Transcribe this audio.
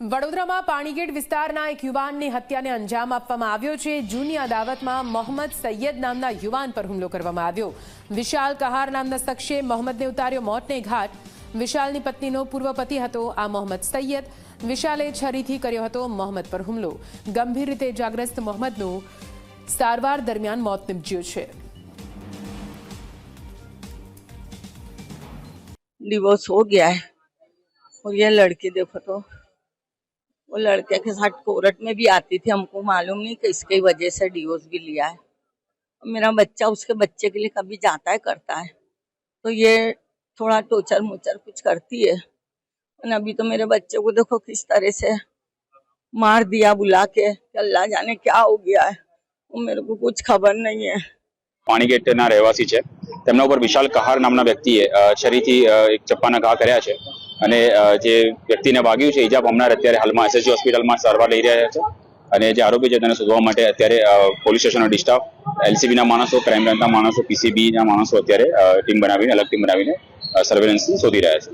વડોદરામાં પાણીગેટ વિસ્તારના એક યુવાનની હત્યાને અંજામ આપવામાં આવ્યો છે જૂની અદાવતમાં મોહમ્મદ સૈયદ નામના યુવાન પર હુમલો કરવામાં આવ્યો વિશાલ કહાર નામના શખ્સે મોહમ્મદને ઉતાર્યો મોતને ઘાટ વિશાલની પત્નીનો પૂર્વ પતિ હતો આ મોહમ્મદ સૈયદ વિશાલે છરીથી કર્યો હતો મોહમ્મદ પર હુમલો ગંભીર રીતે ઇજાગ્રસ્ત મોહમ્મદનું સારવાર દરમિયાન મોત નિપજ્યું છે डिवोर्स हो गया है और ये लड़की देखो तो वो लड़के के साथ कोर्ट में भी आती थी हमको मालूम नहीं कि इसकी वजह से डिवोर्स भी लिया है और मेरा बच्चा उसके बच्चे के लिए कभी जाता है करता है तो ये थोड़ा टोचर मोचर कुछ करती है और अभी तो मेरे बच्चे को देखो किस तरह से मार दिया बुला के कि अल्लाह जाने क्या हो गया है वो मेरे को कुछ खबर नहीं है પાણીગેટના રહેવાસી છે તેમના ઉપર વિશાલ કહાર નામના વ્યક્તિએ અ, છરીથી અ, એક ચપ્પાના ઘા કર્યા છે અને જે વ્યક્તિને વાગ્યું છે, ઈજા પામનાર અત્યારે હાલમાં એસએસજી હોસ્પિટલમાં સારવાર લઈ રહ્યા છે. અને જે આરોપી છે, તેને શોધવા માટે અત્યારે પોલીસ સ્ટેશનનો ડિસ્ટાફ, એલસીબીના માણસો, ક્રાઇમ બ્રાન્ચના માણસો, પીસીબીના માણસો અત્યારે ટીમ બનાવીને, અલગ ટીમ બનાવીને સર્વેલન્સથી શોધી રહ્યા છે.